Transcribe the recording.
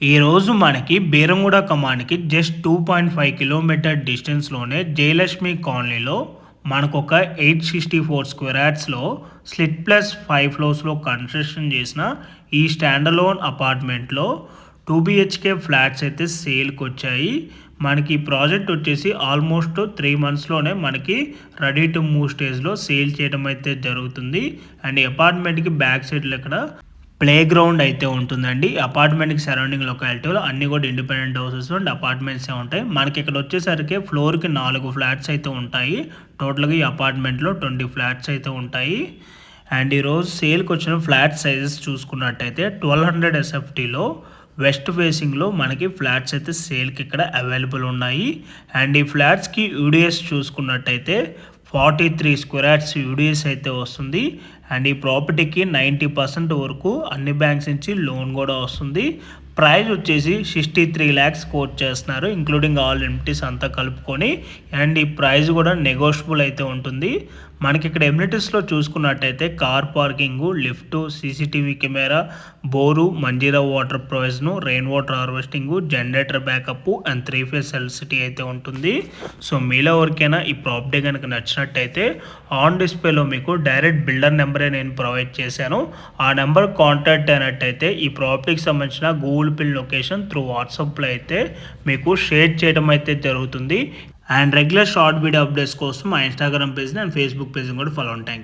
ఈరోజు మనకి Beeramguda కమాండ్కి just two point five kilometre డిస్టెన్స్లోనే Jayalakshmi కాలనీలో మనకు ఒక ఎయిట్ సిక్స్టీ ఫోర్ స్క్వేర్ యార్డ్స్లో స్లిట్ ప్లస్ ఫైవ్ ఫ్లోర్స్లో కన్స్ట్రక్షన్ చేసిన ఈ స్టాండలోన్ అపార్ట్మెంట్లో టూ బిహెచ్కే ఫ్లాట్స్ అయితే సేల్కి వచ్చాయి మనకి ఈ ప్రాజెక్ట్ వచ్చేసి ఆల్మోస్ట్ త్రీ మంత్స్లోనే మనకి రెడీ టు మూవ్ స్టేజ్లో సేల్ చేయడం అయితే జరుగుతుంది. అండ్ ఈ అపార్ట్మెంట్కి బ్యాక్ సైడ్లో ఇక్కడ ప్లే గ్రౌండ్ అయితే ఉంటుందండి. అపార్ట్మెంట్కి సరౌండింగ్ లొకాలిటీలో అన్ని కూడా ఇండిపెండెంట్ హౌసెస్ అండ్ అపార్ట్మెంట్సే ఉంటాయి. మనకి ఇక్కడ వచ్చేసరికి ఫ్లోర్కి నాలుగు ఫ్లాట్స్ అయితే ఉంటాయి. టోటల్గా ఈ అపార్ట్మెంట్లో ట్వంటీ ఫ్లాట్స్ అయితే ఉంటాయి. అండ్ ఈరోజు సేల్కి వచ్చిన ఫ్లాట్ సైజెస్ చూసుకున్నట్టయితే ట్వెల్వ్ హండ్రెడ్ ఎస్ఎఫ్టీలో వెస్ట్ ఫేసింగ్లో మనకి ఫ్లాట్స్ అయితే సేల్కి ఇక్కడ అవైలబుల్ ఉన్నాయి. అండ్ ఈ ఫ్లాట్స్కి యూడిఎస్ చూసుకున్నట్టయితే forty three square yards UDS అయితే వస్తుంది. అండ్ ఈ ప్రాపర్టీకి నైంటీ పర్సెంట్ వరకు అన్ని బ్యాంక్స్ నుంచి లోన్ కూడా వస్తుంది. ప్రైజ్ వచ్చేసి సిక్స్టీ త్రీ ల్యాక్స్ కోట్ చేస్తున్నారు ఇంక్లూడింగ్ ఆల్ ఎంటీస్ అంతా కలుపుకొని. అండ్ ఈ ప్రైజ్ కూడా నెగోషియబుల్ అయితే ఉంటుంది. మనకి ఇక్కడ ఎమ్యూనిటీస్లో చూసుకున్నట్టయితే car parking lift CCTV camera bore Manjira water provision rain water harvesting generator backup and three phase electricity అయితే ఉంటుంది. సో మీలో ఎవరికైనా ఈ ప్రాపర్టీ కనుక నచ్చినట్టయితే ఆన్ డిస్ప్లేలో మీకు డైరెక్ట్ బిల్డర్ నెంబర్ నేను ప్రొవైడ్ చేశాను. ఆ నెంబర్ కాంటాక్ట్ అయినట్టయితే ఈ ప్రాపర్టీకి సంబంధించిన గూగుల్ పిల్ లొకేషన్ త్రూ వాట్సాప్లో అయితే మీకు షేర్ చేయడం అయితే జరుగుతుంది. And regular short video updates కోసం మా ఇన్స్టాగ్రామ్ పేజ్ని అండ్ ఫేస్బుక్ పేజ్ని కూడా ఫాలో ఉంటాయి